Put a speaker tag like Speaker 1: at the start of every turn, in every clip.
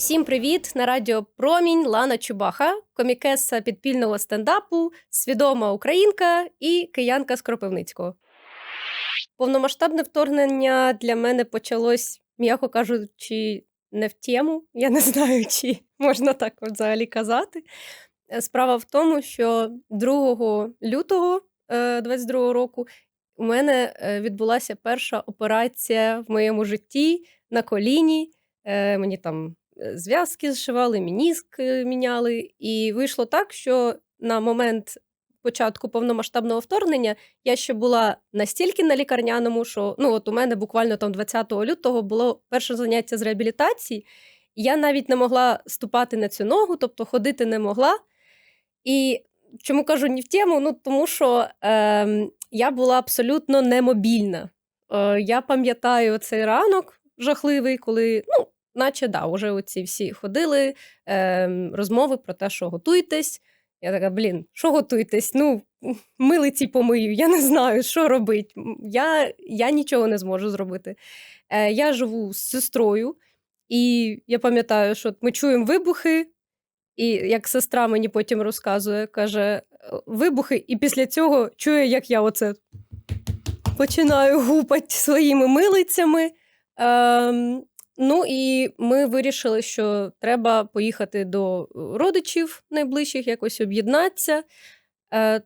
Speaker 1: Всім привіт! На радіо Промінь Лана Чубаха, комікеса підпільного стендапу, свідома українка і киянка з Кропивницького. Повномасштабне вторгнення для мене почалось, м'яко кажучи, не в тему. Я не знаю, чи можна так взагалі казати. Е, Справа в тому, що 2 лютого 22 року у мене е, відбулася перша операція в моєму житті на коліні. Е, Мені там е, зв'язки зшивали, мініск е, міняли. І вийшло так, що на момент початку повномасштабного вторгнення я ще була настільки на лікарняному, що ну от у мене буквально там 20 лютого було перше заняття з реабілітації. Я навіть не могла ступати на цю ногу, тобто ходити не могла. І чому кажу не в тему? Ну тому що е, я була абсолютно немобільна. Е, я пам'ятаю цей ранок жахливий, коли, ну, наче да, вже оці всі ходили е, розмови про те, що готуйтесь. Я така, блін, що готуйтесь? Ну, милиці помию, я не знаю, що робити. Я, я нічого не зможу зробити. Е, я живу з сестрою, і я пам'ятаю, що ми чуємо вибухи, і як сестра мені потім розказує, каже: вибухи, і після цього чує, як я оце починаю гупати своїми милицями. Ем, ну і ми вирішили, що треба поїхати до родичів найближчих, якось об'єднатися. Е,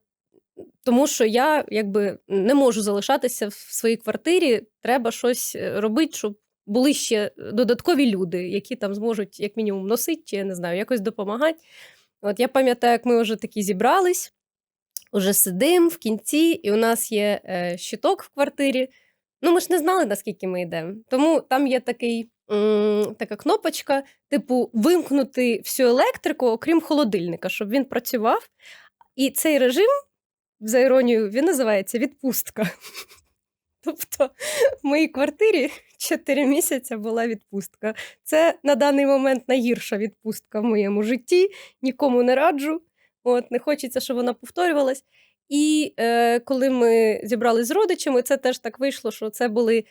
Speaker 1: тому що я якби не можу залишатися в своїй квартирі, треба щось е, робити, щоб були ще додаткові люди, які там зможуть, як мінімум, носити, чи я не знаю, якось допомагати. От я пам'ятаю, як ми вже такі зібрались, уже сидимо в кінці, і у нас є е, щиток в квартирі. Ну, ми ж не знали, наскільки ми йдемо. Тому там є такий, така кнопочка, типу, вимкнути всю електрику, окрім холодильника, щоб він працював. І цей режим, за іронією, він називається відпустка. Тобто в моїй квартирі 4 місяці була відпустка. Це на даний момент найгірша відпустка в моєму житті. Нікому не раджу. От, не хочеться, щоб вона повторювалась. І е, коли ми зібрались з родичами, це теж так вийшло, що це були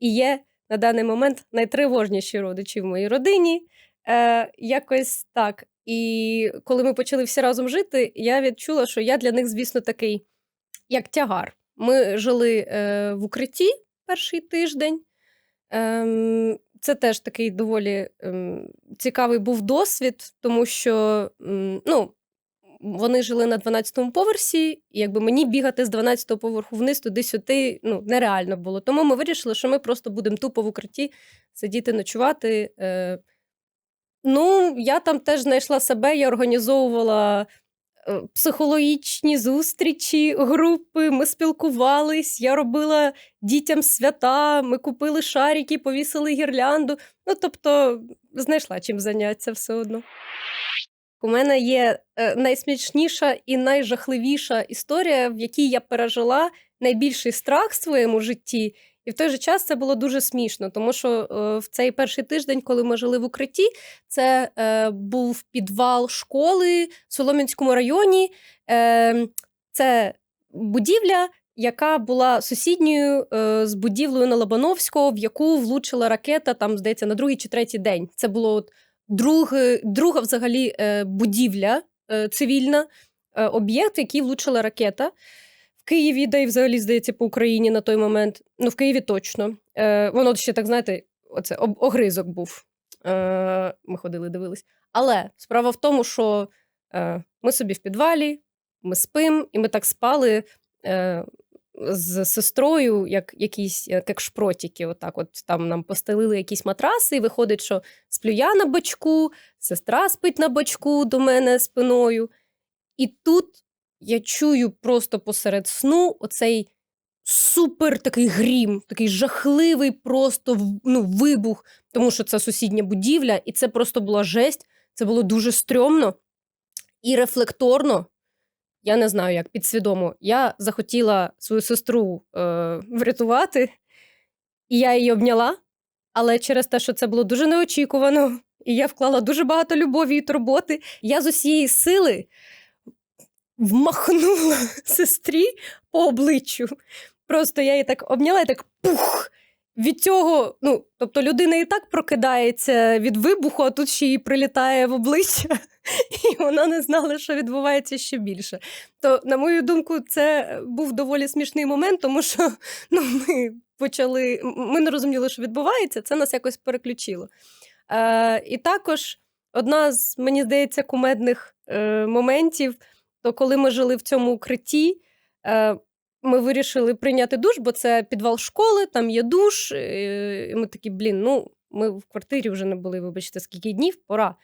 Speaker 1: і є на даний момент найтривожніші родичі в моїй родині. Е, якось так. І коли ми почали всі разом жити, я відчула, що я для них, звісно, такий, як тягар. Ми жили е, в укритті перший тиждень. Ем, це теж такий доволі ем, цікавий був досвід, тому що м, ну, вони жили на 12-му поверсі, і якби мені бігати з 12-го поверху вниз туди-сюди ну, нереально було. Тому ми вирішили, що ми просто будемо тупо в укритті сидіти, ночувати. Е, Ну, я там теж знайшла себе, я організовувала е, психологічні зустрічі, групи, ми спілкувались, я робила дітям свята, ми купили шарики, повісили гірлянду. Ну, тобто, знайшла чим зайнятися все одно. У мене є е, найсмішніша і найжахливіша історія, в якій я пережила найбільший страх в своєму житті. І в той же час це було дуже смішно, тому що е, в цей перший тиждень, коли ми жили в укритті, це е, був підвал школи в Солом'янському районі. Е, це будівля, яка була сусідньою е, з будівлею на Лобановського, в яку влучила ракета, там, здається, на другий чи третій день. Це було от друге, друга взагалі е, будівля е, цивільна, е, об'єкт, який влучила ракета. В Києві, де й взагалі здається по Україні на той момент. Ну, в Києві точно. Е, воно ще так, знаєте, оце огризок був. Е, ми ходили, дивились. Але справа в тому, що е, ми собі в підвалі, ми спимо, і ми так спали е, з сестрою, як якісь як, як шпротики. Отак, от там нам постелили якісь матраси, і виходить, що сплю я на бочку, сестра спить на бочку до мене спиною. І тут я чую просто посеред сну оцей супер такий грім, такий жахливий просто ну, вибух, тому що це сусідня будівля, і це просто була жесть. Це було дуже стрьомно і рефлекторно. Я не знаю, як підсвідомо. Я захотіла свою сестру е, врятувати, і я її обняла. Але через те, що це було дуже неочікувано, і я вклала дуже багато любові і турботи, я з усієї сили вмахнула сестрі по обличчю. Просто я її так обняла і так пух! від цього, ну, тобто людина і так прокидається від вибуху, а тут ще й прилітає в обличчя, і вона не знала, що відбувається ще більше. То, на мою думку, це був доволі смішний момент, тому що ну, ми почали, ми не розуміли, що відбувається, це нас якось переключило. Е, і також одна з, мені здається, кумедних е, моментів, то коли ми жили в цьому укритті, е, ми вирішили прийняти душ, бо це підвал школи, там є душ. е, І ми такі, блін, ну, ми в квартирі вже не були, вибачте, скільки днів, пора.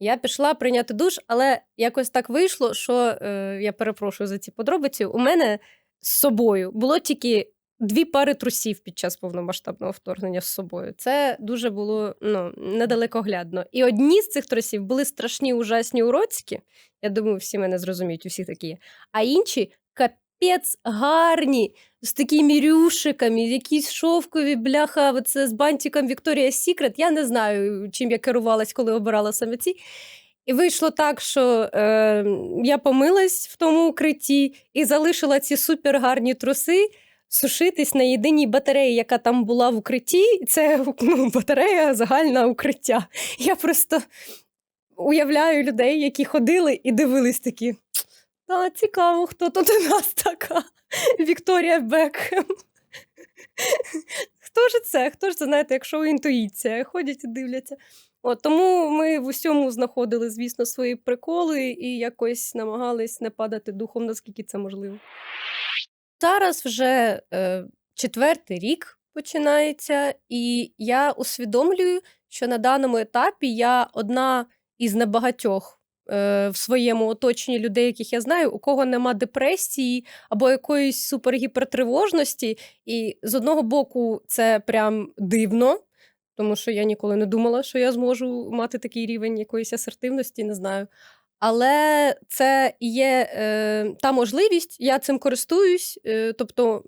Speaker 1: Я пішла прийняти душ, але якось так вийшло, що е, я перепрошую за ці подробиці. У мене з собою було тільки дві пари трусів під час повномасштабного вторгнення з собою. Це дуже було ну, недалекоглядно. І одні з цих трусів були страшні, ужасні уроцькі. Я думаю, всі мене зрозуміють, усі такі. А інші капець гарні, з такими рюшиками, якісь шовкові бляха, оце з бантиком Victoria's Secret. Я не знаю, чим я керувалась, коли обирала саме ці. І вийшло так, що е, я помилась в тому укритті і залишила ці супергарні труси сушитись на єдиній батареї, яка там була в укритті. Це ну, батарея загальна укриття. Я просто уявляю людей, які ходили і дивились такі. Та цікаво, хто тут у нас така Вікторія Бекхем. Хто ж це? Хто ж це, знаєте, як шоу інтуїція? Ходять і дивляться. От, тому ми в усьому знаходили, звісно, свої приколи і якось намагались не падати духом, наскільки це можливо. Зараз вже е, четвертий рік починається, і я усвідомлюю, що на даному етапі я одна із небагатьох в своєму оточенні людей, яких я знаю, у кого нема депресії або якоїсь супергіпертривожності. І з одного боку, це прям дивно, тому що я ніколи не думала, що я зможу мати такий рівень якоїсь асертивності, не знаю. Але це є е, та можливість, я цим користуюсь. Е, тобто,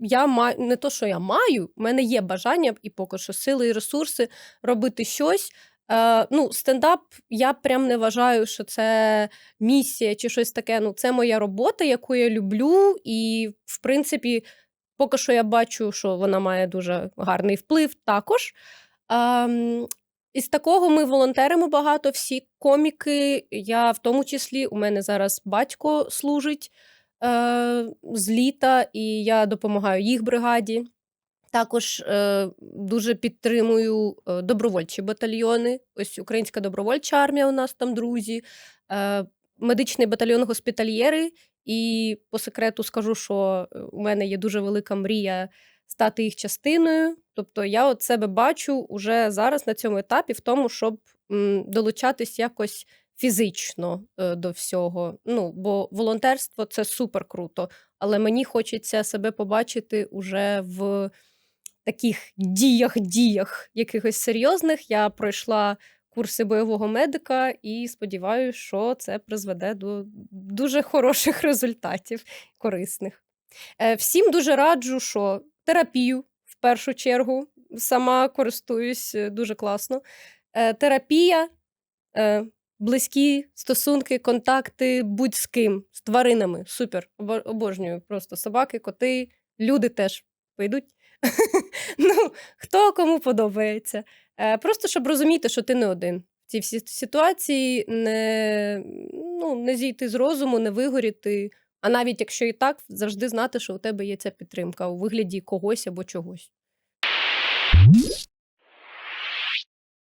Speaker 1: я маю не то, що я маю, в мене є бажання і поки що сили і ресурси робити щось. Е, ну, стендап, я прям не вважаю, що це місія чи щось таке. Ну, це моя робота, яку я люблю, і в принципі, поки що я бачу, що вона має дуже гарний вплив також. Ем, із такого ми волонтеримо багато, всі коміки. Я в тому числі, у мене зараз батько служить е, з літа, і я допомагаю їх бригаді. Також е, дуже підтримую е, добровольчі батальйони. Ось Українська добровольча армія у нас там друзі, е, медичний батальйон госпітальєри. І по секрету скажу, що е, у мене є дуже велика мрія стати їх частиною. Тобто я от себе бачу уже зараз на цьому етапі в тому, щоб м, долучатись якось фізично е, до всього. Ну, бо волонтерство це супер круто, але мені хочеться себе побачити уже в таких діях-діях якихось серйозних. Я пройшла курси бойового медика і сподіваюся, що це призведе до дуже хороших результатів, корисних. Е, Всім дуже раджу, що терапію в першу чергу сама користуюсь е, дуже класно. Е, Терапія, близькі стосунки, контакти будь з ким, з тваринами. Супер. Обожнюю просто собаки, коти, люди теж пойдуть. Ну, хто кому подобається. Е, Просто щоб розуміти, що ти не один. В цій всій ситуації не, ну, не зійти з розуму, не вигоріти. А навіть якщо і так, завжди знати, що у тебе є ця підтримка у вигляді когось або чогось.